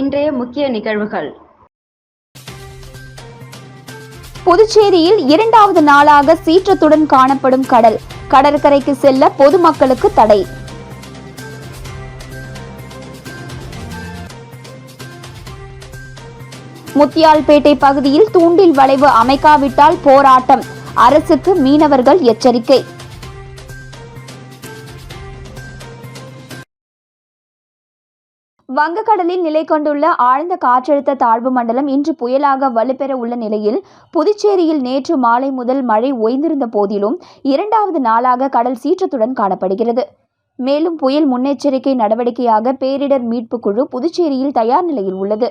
இன்றைய முக்கிய நிகழ்வுகள். புதுச்சேரியில் இரண்டாவது நாளாக சீற்றத்துடன் காணப்படும் கடல் கடற்கரைக்கு செல்ல பொதுமக்களுக்கு தடை. முத்தியால்பேட்டை பகுதியில் தூண்டில் வளைவு அமைக்காவிட்டால் போராட்டம் அரசுக்கு மீனவர்கள் எச்சரிக்கை. வங்கக்கடலில் நிலை கொண்டுள்ள ஆழ்ந்த காற்றழுத்த தாழ்வு மண்டலம் இன்று புயலாக வலுப்பெற உள்ள நிலையில் புதுச்சேரியில் நேற்று மாலை முதல் மழை ஓய்ந்திருந்த போதிலும் இரண்டாவது நாளாக கடல் சீற்றத்துடன் காணப்படுகிறது. மேலும் புயல் முன்னெச்சரிக்கை நடவடிக்கையாக பேரிடர் மீட்புக் குழு புதுச்சேரியில் தயார் நிலையில் உள்ளது.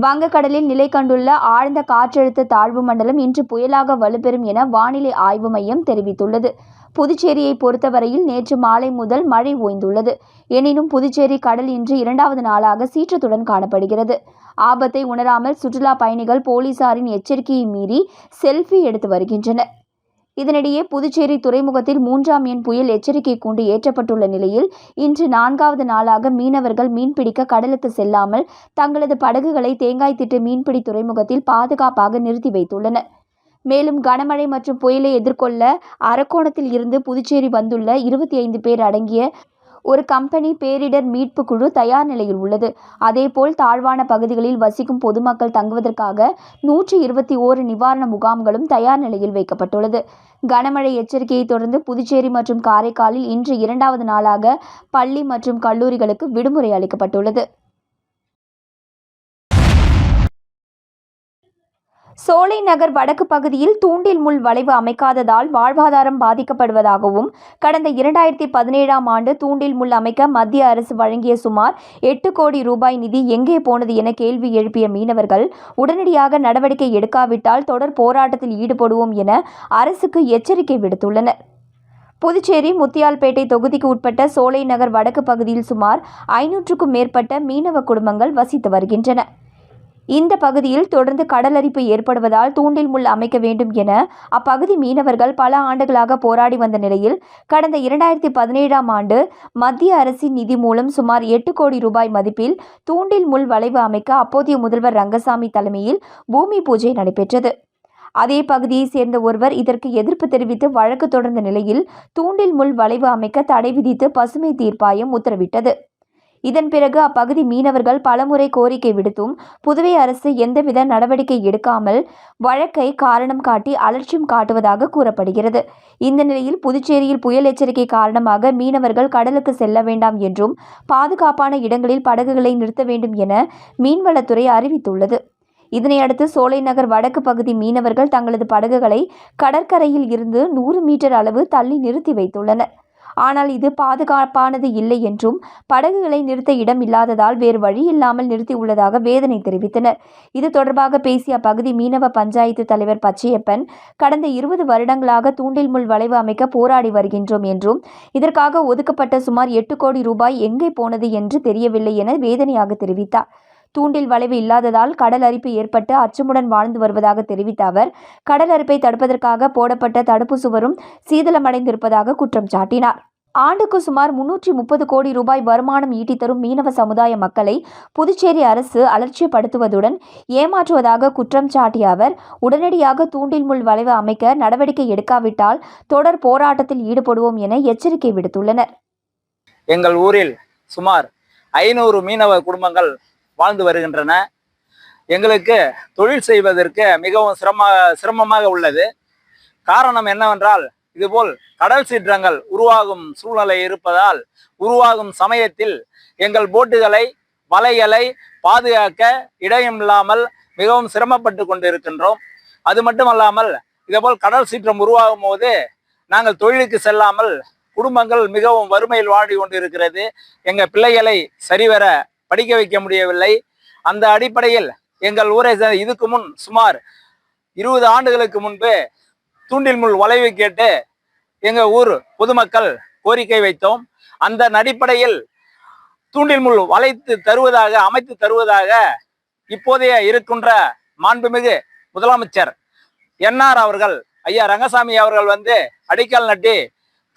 வங்கக்கடலில் நிலை கண்டுள்ள ஆழ்ந்த காற்றழுத்த தாழ்வு மண்டலம் இன்று புயலாக வலுப்பெறும் என வானிலை ஆய்வு மையம் தெரிவித்துள்ளது. புதுச்சேரியை பொறுத்தவரையில் நேற்று மாலை முதல் மழை ஓய்ந்துள்ளது. எனினும் புதுச்சேரி கடல் இன்று இரண்டாவது நாளாக சீற்றத்துடன் காணப்படுகிறது. ஆபத்தை உணராமல் சுற்றுலா பயணிகள் போலீசாரின் எச்சரிக்கையை மீறி செல்ஃபி எடுத்து வருகின்றனர். இதனிடையே புதுச்சேரி துறைமுகத்தில் மூன்றாம் எண் புயல் எச்சரிக்கை கூண்டு ஏற்றப்பட்டுள்ள நிலையில் இன்று நான்காவது நாளாக மீனவர்கள் மீன்பிடிக்க கடலுக்கு செல்லாமல் தங்களது படகுகளை தேங்காய் திட்டு மீன்பிடி துறைமுகத்தில் பாதுகாப்பாக நிறுத்தி வைத்துள்ளனர். மேலும் கனமழை மற்றும் புயலை எதிர்கொள்ள அரக்கோணத்தில் இருந்து புதுச்சேரி வந்துள்ள இருபத்தி ஐந்து பேர் அடங்கிய ஒரு கம்பெனி பேரிடர் மீட்பு குழு தயார் நிலையில் உள்ளது. அதேபோல் தாழ்வான பகுதிகளில் வசிக்கும் பொதுமக்கள் தங்குவதற்காக நூற்றி இருபத்தி ஓரு நிவாரண முகாம்களும் தயார் நிலையில் வைக்கப்பட்டுள்ளது. கனமழை எச்சரிக்கையை தொடர்ந்து புதுச்சேரி மற்றும் காரைக்காலில் இன்று இரண்டாவது நாளாக பள்ளி மற்றும் கல்லூரிகளுக்கு விடுமுறை அளிக்கப்பட்டுள்ளது. சோலை நகர் வடக்கு பகுதியில் தூண்டில் முள் வளைவு அமைக்காததால் வாழ்வாதாரம் பாதிக்கப்படுவதாகவும் கடந்த இரண்டாயிரத்தி பதினேழாம் ஆண்டு தூண்டில் முள் அமைக்க மத்திய அரசு வழங்கிய சுமார் எட்டு கோடி ரூபாய் நிதி எங்கே போனது என கேள்வி எழுப்பிய மீனவர்கள் உடனடியாக நடவடிக்கை எடுக்காவிட்டால் தொடர் போராட்டத்தில் ஈடுபடுவோம் என அரசுக்கு எச்சரிக்கை விடுத்துள்ளனர். புதுச்சேரி முத்தியால்பேட்டை தொகுதிக்கு உட்பட்ட சோலை நகர் வடக்கு பகுதியில் சுமார் ஐநூற்றுக்கும் மேற்பட்ட மீனவ குடும்பங்கள் வசித்து வருகின்றன. இந்த பகுதியில் தொடர்ந்து கடலரிப்பு ஏற்படுவதால் தூண்டில் முள் அமைக்க வேண்டும் என அப்பகுதி மீனவர்கள் பல ஆண்டுகளாக போராடி வந்த நிலையில் கடந்த இரண்டாயிரத்தி பதினேழாம் ஆண்டு மத்திய அரசின் நிதி மூலம் சுமார் எட்டு கோடி ரூபாய் மதிப்பில் தூண்டில் முள் வளைவு அமைக்க அப்போதைய முதல்வர் ரங்கசாமி தலைமையில் பூமி பூஜை நடைபெற்றது. அதே பகுதியைச் சேர்ந்த ஒருவர் இதற்கு எதிர்ப்பு தெரிவித்து வழக்கு தொடர்ந்த நிலையில் தூண்டில் முள் வளைவு அமைக்க தடை விதித்து பசுமை தீர்ப்பாயம் உத்தரவிட்டது. இதன் பிறகு அப்பகுதி மீனவர்கள் பலமுறை கோரிக்கை விடுத்தும் புதுவை அரசு எந்தவித நடவடிக்கை எடுக்காமல் வழக்கை காரணம் காட்டி அலட்சியம் காட்டுவதாக கூறப்படுகிறது. இந்த நிலையில் புதுச்சேரியில் புயல் எச்சரிக்கை காரணமாக மீனவர்கள் கடலுக்கு செல்ல வேண்டாம் என்றும் பாதுகாப்பான இடங்களில் படகுகளை நிறுத்த வேண்டும் என மீன்வளத்துறை அறிவித்துள்ளது. இதனையடுத்து சோலை நகர் வடக்கு பகுதி மீனவர்கள் தங்களது படகுகளை கடற்கரையில் இருந்து நூறு மீட்டர் அளவு தள்ளி நிறுத்தி வைத்துள்ளனர். ஆனால் இது பாதுகாப்பானது இல்லை என்றும் படகுகளை நிறுத்த இடம் இல்லாததால் வேறு வழி இல்லாமல் நிறுத்தியுள்ளதாக வேதனை தெரிவித்தனர். இது தொடர்பாக பேசிய அப்பகுதி மீனவ பஞ்சாயத்து தலைவர் பச்சையப்பன் கடந்த இருபது வருடங்களாக தூண்டில் முள் வளைவு அமைக்க போராடி வருகின்றோம் என்றும் இதற்காக ஒதுக்கப்பட்ட சுமார் எட்டு கோடி ரூபாய் எங்கே போனது என்று தெரியவில்லை என வேதனையாக தெரிவித்தார். தூண்டில் வளைவு இல்லாததால் கடல் அரிப்பு ஏற்பட்டு அச்சமுடன் வாழ்ந்து வருவதாக தெரிவித்த அவர் கடல் அரிப்பை தடுப்பதற்காக போடப்பட்ட தடுப்பு சுவரும் சீதளமடைந்திருப்பதாக குற்றம் சாட்டினார். ஆண்டுக்கு சுமார் முன்னூற்றி முப்பது கோடி ரூபாய் வருமானம் ஈட்டி தரும் மீனவ சமுதாய மக்களை புதுச்சேரி அரசு அலட்சியப்படுத்துவதுடன் ஏமாற்றுவதாக குற்றம் சாட்டிய அவர் உடனடியாக தூண்டில் முள் வளைவு அமைக்க நடவடிக்கை எடுக்காவிட்டால் தொடர் போராட்டத்தில் ஈடுபடுவோம் என எச்சரிக்கை விடுத்துள்ளனர். எங்கள் ஊரில் சுமார் ஐநூறு மீனவ குடும்பங்கள் வாழ்ந்து வருகின்றன. எங்களுக்கு தொழில் செய்வதற்கு மிகவும் சிரம சிரமமாக உள்ளது. காரணம் என்னவென்றால் இதுபோல் கடல் சீற்றங்கள் உருவாகும் சூழ்நிலை இருப்பதால் உருவாகும் சமயத்தில் எங்கள் போட்டுகளை வலைகளை பாதுகாக்க இடம் இல்லாமல் மிகவும் சிரமப்பட்டு கொண்டிருக்கின்றோம். அது மட்டுமல்லாமல் இதேபோல் கடல் சீற்றம் உருவாகும் போது நாங்கள் தொழிலுக்கு செல்லாமல் குடும்பங்கள் மிகவும் வறுமையில் வாடி கொண்டிருக்கிறது எங்கள் பிள்ளைகளை சரிவர படிக்க வைக்க முடியவில்லை. அந்த அடிப்படையில் எங்கள் ஊரை இதுக்கு முன் சுமார் இருபது ஆண்டுகளுக்கு முன்பு தூண்டில் முள் வளைவு கேட்டு எங்க ஊர் பொதுமக்கள் கோரிக்கை வைத்தோம். அந்த அடிப்படையில் தூண்டில் முள் வளைத்து தருவதாக அமைத்து தருவதாக இப்போதைய இருக்கின்ற மாண்புமிகு முதலமைச்சர் என்ஆர் அவர்கள் ஐயா ரங்கசாமி அவர்கள் வந்து அடிக்கல் நட்டி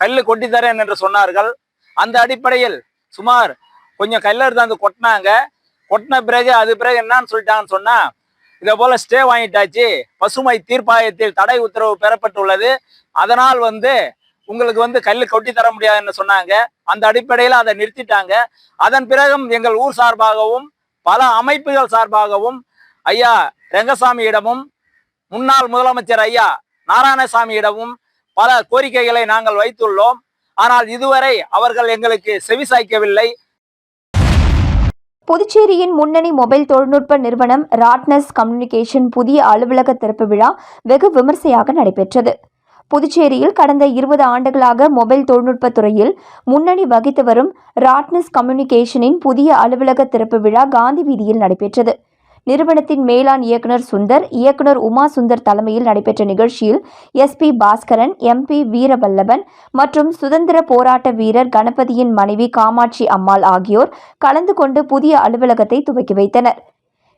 கல் கொட்டி தரேன் என்று சொன்னார்கள். அந்த அடிப்படையில் சுமார் கொஞ்சம் கல்லு எடுத்தாந்து கொட்டினாங்க. கொட்டின பிறகு அது பிறகு என்னன்னு சொல்லிட்டாங்கன்னு சொன்னா இதை போல ஸ்டே வாங்கிட்டாச்சு. பசுமை தீர்ப்பாயத்தில் தடை உத்தரவு பெறப்பட்டுள்ளது. அதனால் வந்து உங்களுக்கு வந்து கல் கொட்டி தர முடியாதுன்னு சொன்னாங்க. அந்த அடிப்படையில் அதை நிறுத்திட்டாங்க. அதன் பிறகும் எங்கள் ஊர் சார்பாகவும் பல அமைப்புகள் சார்பாகவும் ஐயா ரெங்கசாமியிடமும் முன்னாள் முதலமைச்சர் ஐயா நாராயணசாமியிடமும் பல கோரிக்கைகளை நாங்கள் வைத்துள்ளோம். ஆனால் இதுவரை அவர்கள் எங்களுக்கு செவிசாய்க்கவில்லை புதுச்சேரியின் முன்னணி மொபைல் தொழில்நுட்ப நிறுவனம் ராட்னஸ் கம்யூனிகேஷன் புதிய அலுவலக திறப்பு விழா வெகு விமர்சையாக நடைபெற்றது. புதுச்சேரியில் கடந்த இருபது ஆண்டுகளாக மொபைல் தொழில்நுட்பத் துறையில் முன்னணி வகித்து வரும் ராட்னஸ் கம்யூனிகேஷனின் புதிய அலுவலக திறப்பு விழா காந்தி வீதியில் நடைபெற்றது. நிறுவனத்தின் மேலாண் இயக்குனர் சுந்தர் இயக்குனர் உமா சுந்தர் தலைமையில் நடைபெற்ற நிகழ்ச்சியில் எஸ்பி பாஸ்கரன் எம்பி வீரவல்லபன் மற்றும் சுதந்திர போராட்ட வீரர் கணபதியின் மனைவி காமாட்சி அம்மாள் ஆகியோர் கலந்து கொண்டு புதிய அலுவலகத்தை துவக்கி வைத்தனர்.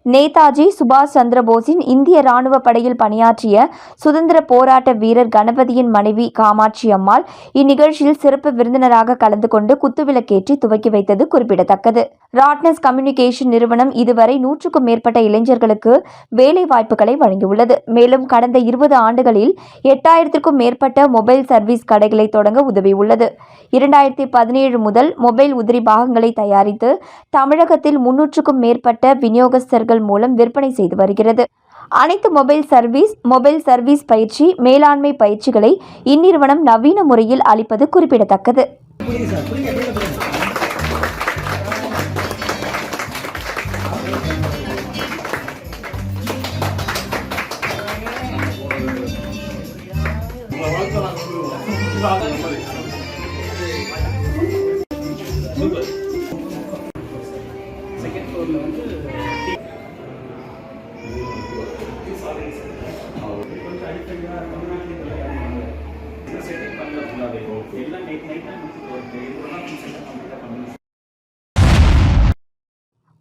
நேதாஜி சுபாஷ் சந்திரபோஸின் இந்திய ராணுவ படையில் பணியாற்றிய சுதந்திர போராட்ட வீரர் கணபதியின் மனைவி காமாட்சி அம்மாள் இந்நிகழ்ச்சியில் சிறப்பு விருந்தினராக கலந்து கொண்டு குத்துவிளக்கேற்றி துவக்கி வைத்தது குறிப்பிடத்தக்கது. ராட்னஸ் கம்யூனிகேஷன் நிறுவனம் இதுவரை நூற்றுக்கும் மேற்பட்ட இளைஞர்களுக்கு வேலை வாய்ப்புகளை வழங்கியுள்ளது. மேலும் கடந்த இருபது ஆண்டுகளில் எட்டாயிரத்திற்கும் மேற்பட்ட மொபைல் சர்வீஸ் கடைகளை தொடங்க உதவியுள்ளது. இரண்டாயிரத்தி பதினேழு முதல் மொபைல் உதிரி பாகங்களை தயாரித்து தமிழகத்தில் முன்னூற்றுக்கும் மேற்பட்ட விநியோகஸ்தர்கள் மூலம் விற்பனை செய்து வருகிறது. அனைத்து மொபைல் சர்வீஸ் மொபைல் சர்வீஸ் பயிற்சி மேலாண்மை பயிற்சிகளை இந்நிறுவனம் நவீன முறையில் அளிப்பது குறிப்பிடத்தக்கது.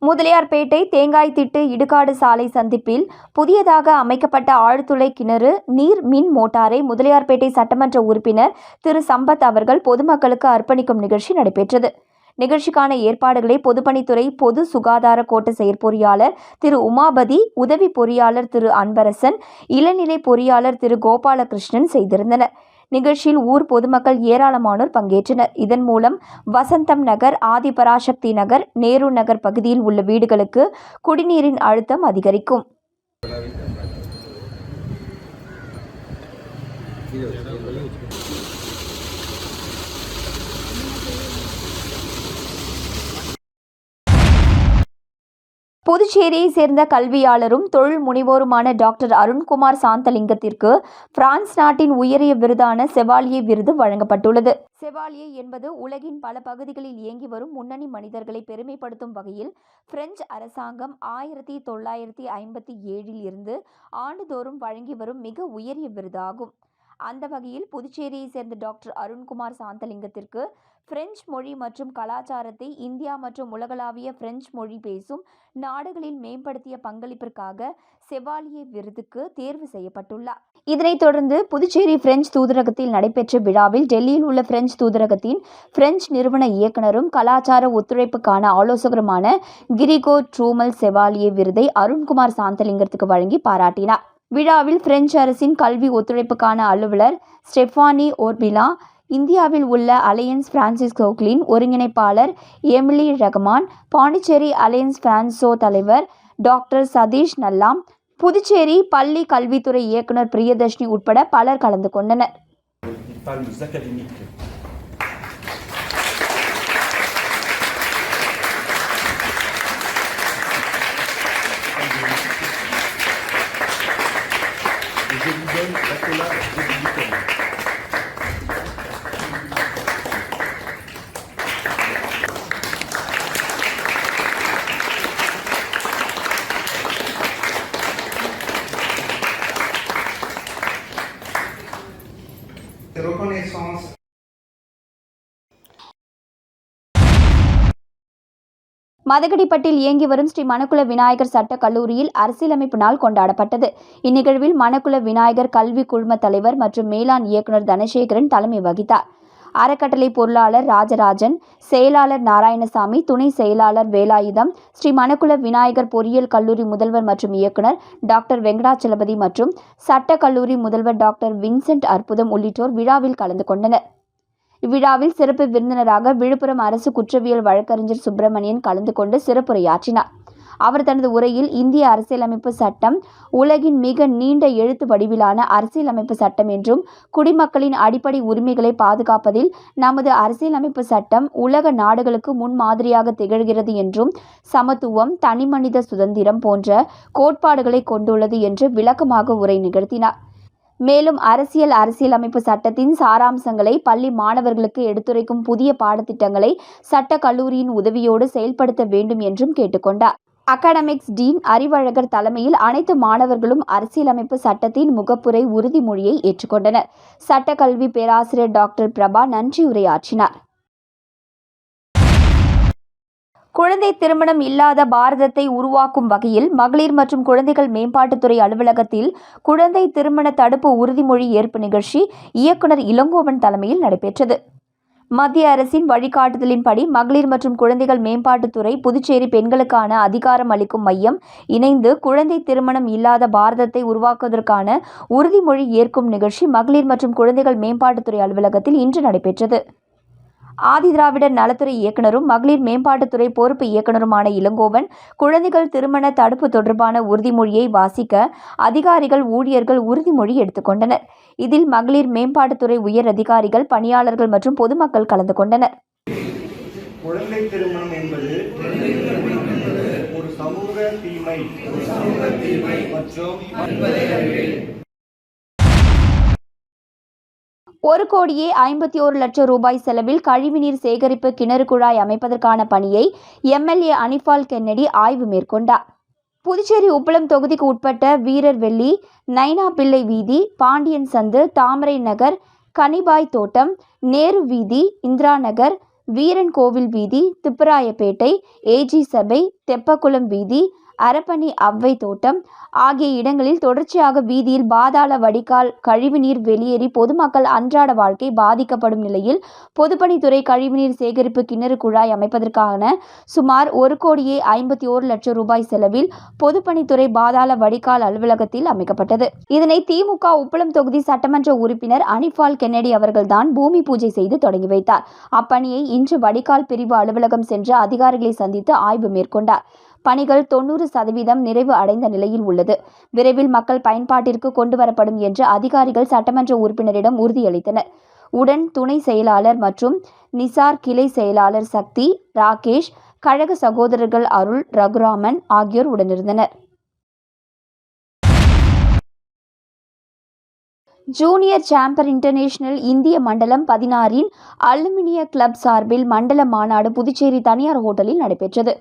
முதலியார்பேட்டை தேங்காய் திட்டு இடுகாடு சாலை சந்திப்பில் புதியதாக அமைக்கப்பட்ட ஆழ்துளை கிணறு நீர் மின் மோட்டாரை முதலியார்பேட்டை சட்டமன்ற உறுப்பினர் திரு. சம்பத் அவர்கள் பொதுமக்களுக்கு அர்ப்பணிக்கும் நிகழ்ச்சி நடைபெற்றது. நிகழ்ச்சிக்கான ஏற்பாடுகளை பொதுப்பணித்துறை பொது சுகாதார கோட்ட செயற்பொறியாளர் திரு உமாபதி உதவி பொறியாளர் திரு அன்பரசன் இளநிலை பொறியாளர் திரு கோபாலகிருஷ்ணன் செய்திருந்தனர். நிகழ்ச்சியில் ஊர் பொதுமக்கள் ஏராளமானோர் பங்கேற்றனர். இதன் மூலம் வசந்தம் நகர் ஆதிபராசக்தி நகர் நேரு நகர் பகுதியில் உள்ள வீடுகளுக்கு குடிநீரின் அழுத்தம் அதிகரிக்கும். புதுச்சேரியை சேர்ந்த கல்வியாளரும் தொழில் முனைவோருமான டாக்டர் அருண்குமார் சாந்தலிங்கத்திற்கு பிரான்ஸ் நாட்டின் உயரிய விருதான செவாலியே விருது வழங்கப்பட்டுள்ளது. செவாலியே என்பது உலகின் பல பகுதிகளில் இயங்கி வரும் முன்னணி மனிதர்களை பெருமைப்படுத்தும் வகையில் பிரெஞ்சு அரசாங்கம் ஆயிரத்தி தொள்ளாயிரத்தி ஐம்பத்தி ஏழில் இருந்து ஆண்டுதோறும் வழங்கி வரும் மிக உயரிய விருதாகும். அந்த வகையில் புதுச்சேரியை சேர்ந்த டாக்டர் அருண்குமார் சாந்தலிங்கத்திற்கு பிரெஞ்சு மொழி மற்றும் கலாச்சாரத்தை இந்தியா மற்றும் உலகளாவிய பிரெஞ்சு மொழி பேசும் நாடுகளில் மேம்படுத்திய பங்களிப்பிற்காக செவாலியே விருதுக்கு தேர்வு செய்யப்பட்டுள்ளார். இதனைத் தொடர்ந்து புதுச்சேரி பிரெஞ்சு தூதரகத்தில் நடைபெற்ற விழாவில் டெல்லியில் உள்ள பிரெஞ்சு தூதரகத்தின் பிரெஞ்சு நிறுவன இயக்குனரும் கலாச்சார ஒத்துழைப்புக்கான ஆலோசகருமான கிரிகோ ட்ரூமல் செவாலியே விருதை அருண்குமார் சாந்தலிங்கத்துக்கு வழங்கி பாராட்டினார். விழாவில் பிரெஞ்சு அரசின் கல்வி ஒத்துழைப்புக்கான அலுவலர் ஸ்டெஃபானி ஓர்பிலா இந்தியாவில் உள்ள அலையன்ஸ் பிரான்சிஸ் கோக்லின் ஒருங்கிணைப்பாளர் Emily Rahman Pondicherry alliance française தலைவர் டாக்டர் சதீஷ் நல்லாம் புதுச்சேரி பள்ளி கல்வித்துறை இயக்குனர் பிரியதர்ஷினி உட்பட பலர் கலந்து கொண்டனர். மதகடிப்பட்டில் இயங்கி வரும் ஸ்ரீ மணக்குல விநாயகர் சட்ட கல்லூரியில் அரசியலமைப்பு நாள் கொண்டாடப்பட்டது. இந்நிகழ்வில் மணக்குல விநாயகர் கல்வி குழும தலைவர் மற்றும் மேலாண் இயக்குனர் தனசேகரன் தலைமை வகித்தார். அறக்கட்டளை பொருளாளர் ராஜராஜன் செயலாளர் நாராயணசாமி துணை செயலாளர் வேலாயுதம் ஸ்ரீ மணக்குள விநாயகர் பொறியியல் கல்லூரி முதல்வர் மற்றும் இயக்குனர் டாக்டர் வெங்கடாச்சலபதி மற்றும் சட்ட கல்லூரி முதல்வர் டாக்டர் வின்சென்ட் அற்புதம் உள்ளிட்டோர் விழாவில் கலந்து கொண்டனர். இவ்விழாவில் சிறப்பு விருந்தினராக விழுப்புரம் அரசு குற்றவியல் வழக்கறிஞர் சுப்பிரமணியன் கலந்து கொண்டு சிறப்புரையாற்றினார். அவர் தனது உரையில் இந்திய அரசியலமைப்பு சட்டம் உலகின் மிக நீண்ட எழுத்து வடிவிலான அரசியலமைப்பு சட்டம் என்றும் குடிமக்களின் அடிப்படை உரிமைகளை பாதுகாப்பதில் நமது அரசியலமைப்பு சட்டம் உலக நாடுகளுக்கு முன்மாதிரியாக திகழ்கிறது என்றும் சமத்துவம் தனிமனித சுதந்திரம் போன்ற கோட்பாடுகளை கொண்டுள்ளது என்று விளக்கமாக உரை நிகழ்த்தினார். மேலும் அரசியல் அரசியலமைப்பு சட்டத்தின் சாராம்சங்களை பள்ளி மாணவர்களுக்கு எடுத்துரைக்கும் புதிய பாடத்திட்டங்களை சட்ட கல்லூரியின் உதவியோடு செயல்படுத்த வேண்டும் என்றும் கேட்டுக்கொண்டார். அகாடமிக்ஸ் டீன் அறிவழகர் தலைமையில் அனைத்து மாணவர்களும் அரசியலமைப்பு சட்டத்தின் முகப்புரை உறுதிமொழியை ஏற்றுக்கொண்டனர். சட்டக்கல்வி பேராசிரியர் டாக்டர் பிரபா நன்றி உரையாற்றினார். குழந்தை திருமணம் இல்லாத பாரதத்தை உருவாக்கும் வகையில் மகளிர் மற்றும் குழந்தைகள் மேம்பாட்டுத்துறை அலுவலகத்தில் குழந்தை திருமண தடுப்பு உறுதிமொழி ஏற்பு நிகழ்ச்சி இயக்குனர் இளங்கோவன் தலைமையில் நடைபெற்றது. மத்திய அரசின் வழிகாட்டுதலின்படி மகளிர் மற்றும் குழந்தைகள் மேம்பாட்டுத்துறை புதுச்சேரி பெண்களுக்கான அதிகாரம் அளிக்கும் மையம் இணைந்து குழந்தை திருமணம் இல்லாத பாரதத்தை உருவாக்குவதற்கான உறுதிமொழி ஏற்கும் நிகழ்ச்சி மகளிர் மற்றும் குழந்தைகள் மேம்பாட்டுத்துறை அலுவலகத்தில் இன்று நடைபெற்றது. ஆதிதிராவிடர் நலத்துறை இயக்குனரும் மகளிர் மேம்பாட்டுத்துறை பொறுப்பு இயக்குனருமான இளங்கோவன் குழந்தைகள் திருமண தடுப்பு தொடர்பான உறுதிமொழியை வாசிக்க அதிகாரிகள் ஊழியர்கள் உறுதிமொழி எடுத்துக்கொண்டனர் இதில் மகளிர் மேம்பாட்டுத்துறை உயர் அதிகாரிகள் பணியாளர்கள் மற்றும் பொதுமக்கள் கலந்து கொண்டனர். குழந்தை திருமணம் என்பது ஒரு சமூக தீமை. மற்றும் ஒரு கோடியே ஐம்பத்தி ஒரு லட்சம் ரூபாய் செலவில் கழிவுநீர் சேகரிப்பு கிணறு குழாய் அமைப்பதற்கான பணியை எம்எல்ஏ அனிஃபால் கென்னடி ஆய்வு மேற்கொண்டார். புதுச்சேரி உப்பளம் தொகுதிக்கு உட்பட்ட வீரர்வெள்ளி நைனா பிள்ளை வீதி பாண்டியன் சந்து தாமரை நகர் கனிபாய் தோட்டம் நேரு வீதி இந்திரா நகர் வீரன் கோவில் வீதி திப்பராயப்பேட்டை ஏஜி சபை தெப்பக்குளம் வீதி அரப்பணி அவ்வை தோட்டம். ஆகிய இடங்களில் தொடர்ச்சியாக வீதியில் பாதாள வடிகால் கழிவுநீர் வெளியேறி பொதுமக்கள் அன்றாட வாழ்க்கை பாதிக்கப்படும் நிலையில் பொதுப்பணித்துறை கழிவுநீர் சேகரிப்பு கிணறு குழாய் அமைப்பதற்கான சுமார் ஒரு கோடியே ஐம்பத்தி ஓரு லட்சம் ரூபாய் செலவில் பொதுப்பணித்துறை பாதாள வடிகால் அலுவலகத்தில் அமைக்கப்பட்டது. இதனை திமுக உப்பளம் தொகுதி சட்டமன்ற உறுப்பினர் அனிஃபால் கென்னடி அவர்கள்தான் பூமி பூஜை செய்து தொடங்கி வைத்தார். அப்பணியை இன்று வடிகால் பிரிவு அலுவலகம் சென்று அதிகாரிகளை சந்தித்து ஆய்வு மேற்கொண்டார். பணிகள் தொண்ணூறு சதவீதம் நிறைவு அடைந்த நிலையில் உள்ளது. விரைவில் மக்கள் பயன்பாட்டிற்கு கொண்டு வரப்படும் என்று அதிகாரிகள் சட்டமன்ற உறுப்பினரிடம் உறுதியளித்தனர். உடன் துணை செயலாளர் மற்றும் நிசார் கிளை செயலாளர் சக்தி ராகேஷ் கழக சகோதரர்கள் அருள் ரகுராமன் ஆகியோர் உடனிருந்தனர். ஜூனியர் சாம்பர் இன்டர்நேஷனல் இந்திய மண்டலம் பதினாறின் அலுமினிய கிளப் சார்பில் மண்டல மாநாடு புதுச்சேரி தனியார் ஹோட்டலில் நடைபெற்றது.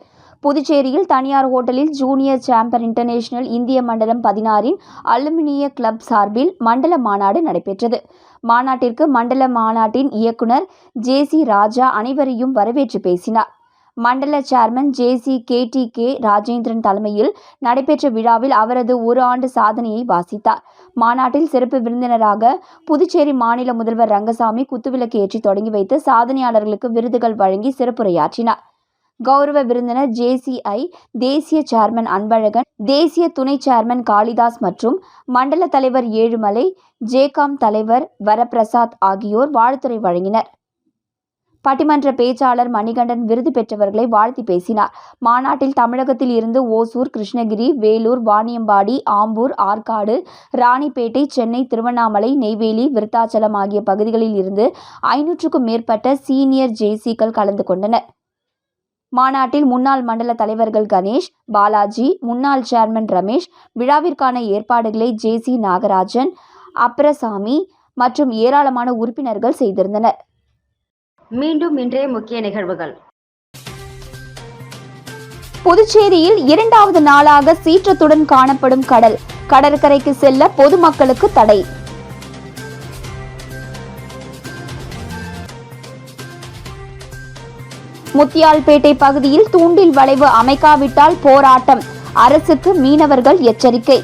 புதுச்சேரியில் தனியார் ஹோட்டலில் ஜூனியர் சாம்பர் இன்டர்நேஷனல் இந்திய மண்டலம் பதினாறின் அலுமினிய கிளப் சார்பில் மண்டல மாநாடு நடைபெற்றது. மாநாட்டிற்கு மண்டல மாநாட்டின் இயக்குனர் ஜே சி ராஜா அனைவரையும் வரவேற்று பேசினார். மண்டல chairman J C K D K Rajendran தலைமையில் நடைபெற்ற விழாவில் அவரது ஒரு ஆண்டு சாதனையை வாசித்தார். மாநாட்டில் சிறப்பு விருந்தினராக புதுச்சேரி மாநில முதல்வர் ரங்கசாமி குத்துவிளக்கு ஏற்றி தொடங்கி வைத்து சாதனையாளர்களுக்கு விருதுகள் வழங்கி சிறப்புரையாற்றினார். கௌரவ விருந்தினர் ஜேசிஐ தேசிய சேர்மன் அன்பழகன் தேசிய துணை சேர்மன் காளிதாஸ் மற்றும் மண்டல தலைவர் ஏழுமலை ஜேகாம் தலைவர் வரப்பிரசாத் ஆகியோர் வாழ்த்துறை வழங்கினர். பட்டிமன்ற பேச்சாளர் மணிகண்டன் விருது பெற்றவர்களை வாழ்த்தி பேசினார். மாநாட்டில் தமிழகத்தில் இருந்து ஓசூர் கிருஷ்ணகிரி வேலூர் வாணியம்பாடி ஆம்பூர் ஆற்காடு ராணிப்பேட்டை சென்னை திருவண்ணாமலை நெய்வேலி விருத்தாச்சலம் ஆகிய பகுதிகளில் இருந்து ஐநூற்றுக்கும் மேற்பட்ட சீனியர் ஜேசிக்கள் கலந்து கொண்டனர். மாநாட்டில் முன்னாள் மண்டல தலைவர்கள் கணேஷ் பாலாஜி முன்னாள் சேர்மன் ரமேஷ் விழாவிற்கான ஏற்பாடுகளை ஜே சி நாகராஜன் அப்ரசாமி மற்றும் ஏராளமான உறுப்பினர்கள் செய்திருந்தனர். மீண்டும் இன்றைய முக்கிய நிகழ்வுகள். புதுச்சேரியில் இரண்டாவது நாளாக சீற்றத்துடன் காணப்படும் கடல் கடற்கரைக்கு செல்ல பொதுமக்களுக்கு தடை. முத்தியால்பேட்டை பகுதியில் தூண்டில் வளைவு அமைக்காவிட்டால் போராட்டம். அரசுக்கு மீனவர்கள் எச்சரிக்கை.